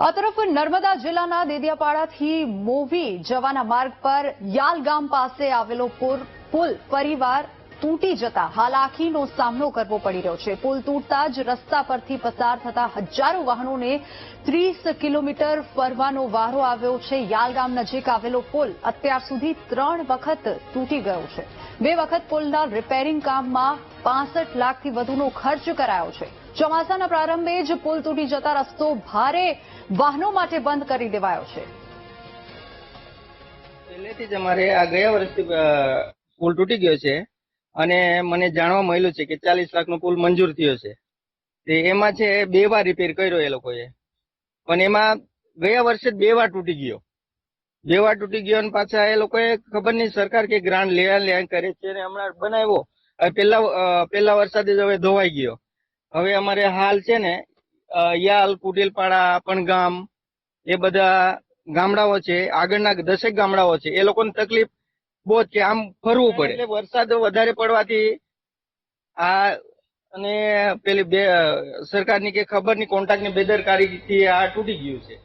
આ તરફ નર્મદા જિલ્લાના દેદિયાપાડાથી મોવી જવાના માર્ગ પર યાલ ગામ પાસે આવેલો પુલ પરિવાર તૂટી જતા હાલાકીનો સામનો કરવો પડી રહ્યો છે. પુલ તૂટતા જ રસ્તા પરથી પસાર થતા હજારો વાહનોને ત્રીસ કિલોમીટર ફરવાનો વારો આવ્યો છે. યાલગામ નજીક આવેલો પુલ અત્યાર સુધી ત્રણ વખત તૂટી ગયો છે. બે વખત પુલના રિપેરિંગ કામમાં પાસઠ લાખથી વધુનો ખર્ચ કરાયો છે. ચોમાસાના પ્રારંભે જ પુલ તૂટી જતા રસ્તો ભારે વાહનો માટે બંધ કરી દેવાયો છે. પહેલેથી જ અમારે આ ગયા વર્ષથી પુલ તૂટી ગયો છે અને મને જાણવા મળ્યું છે કે ચાલીસ લાખનો પુલ મંજૂર થયો છે. તે એમાં છે બે વાર રિપેર કર્યો એ લોકોએ. પણ એમાં ગયા વર્ષે બે વાર તૂટી ગયો. બે વાર તૂટી ગયો અને પાછા એ લોકોએ ખબર નહીં સરકાર કે ગ્રાન્ટ લેવા લેવા કરે છે અને હમણાં બનાવ્યો. પેલા પેલા વરસાદે જ હવે ધોવાઈ ગયો. હવે અમારે હાલ છે ને યાલ, કુટેલપાડા પણગામ એ બધા ગામડાઓ છે, આગળના દસેક ગામડાઓ છે, એ લોકોને તકલીફ બહુ જ છે. આમ ફરવું પડે. એટલે વરસાદ વધારે પડવાથી આ અને પેલી બે સરકારની કે ખબરની કોન્ટ્રાક્ટની બેદરકારીથી આ તૂટી ગયું છે.